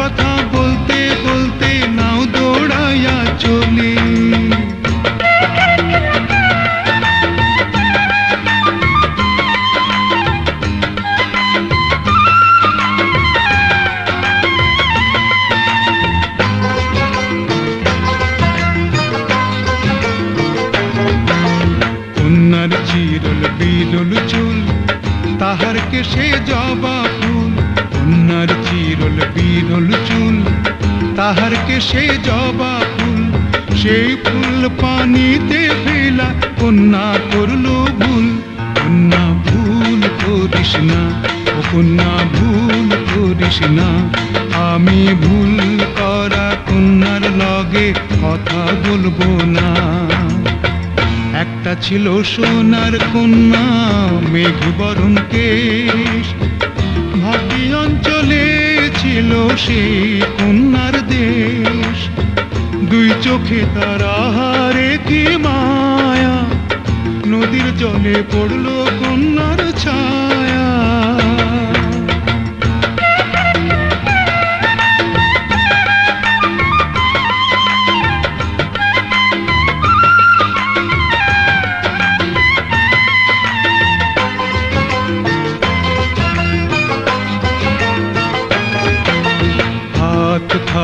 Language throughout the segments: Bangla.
কথা বলতে বলতে নাও দৌড়াইয়া চলি। চিরল বিরল চুল তাহার কেশে জবা ফুল। কন্যার চিরল বিরল চুল, তাহার কেশে জবা ফুল, সেই ফুল পানিতে ফেলা কন্যা করল ভুল। কন্যা ভুল করিস না, ও কন্যা ভুল করিস না, আমি ভুল করা কন্যার লগে কথা বলব না। একটা ছিল সোনার কন্যা, মেঘ বরণ কেশ ভাটি অঞ্চলে ছিল সেই কন্যার দেশ। দুই চোখে তার আহারে কি মায়া। নদীর জলে পড়ল কন্যার ছায়া।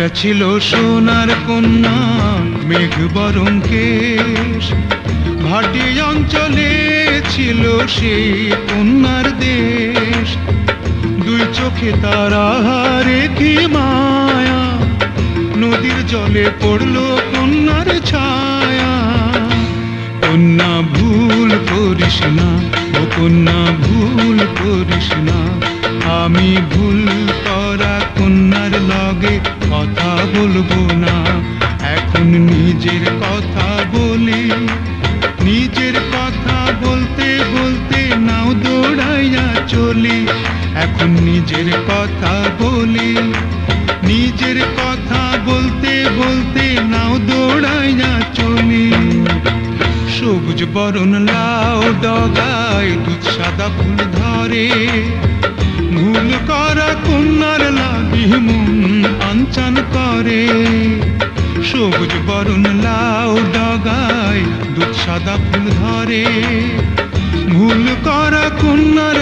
একটা ছিল সোনার কন্যা, মেঘ বরণ কেশ। ভাটি অঞ্চলে ছিল সেই কন্যার দেশ। দুই চোখে তারা কি মায়া, নদীর জলে পড়ল কন্যার ছায়া। কন্যা ভুল করিস না, ও কন্যা ভুল করিস না, আমি ভুল কথা বলব না। এখন নিজের কথা বলি। নিজের কথা বলতে বলতে নাও দৌড়াইয়া চলি। এখন নিজের কথা বলি। নিজের কথা বলতে বলতে নাও দৌড়াইয়া চলি। সবুজ বরণ লাউ ডগায়, দুধ সাদা ফুল ধরে। ভুল করা কন্যার লাগি মন। আঞ্চান করে। সবুজ বরুণ লাউ ডগায় দুধ সাদা ফুল ধরে। ভুল করা কন্যার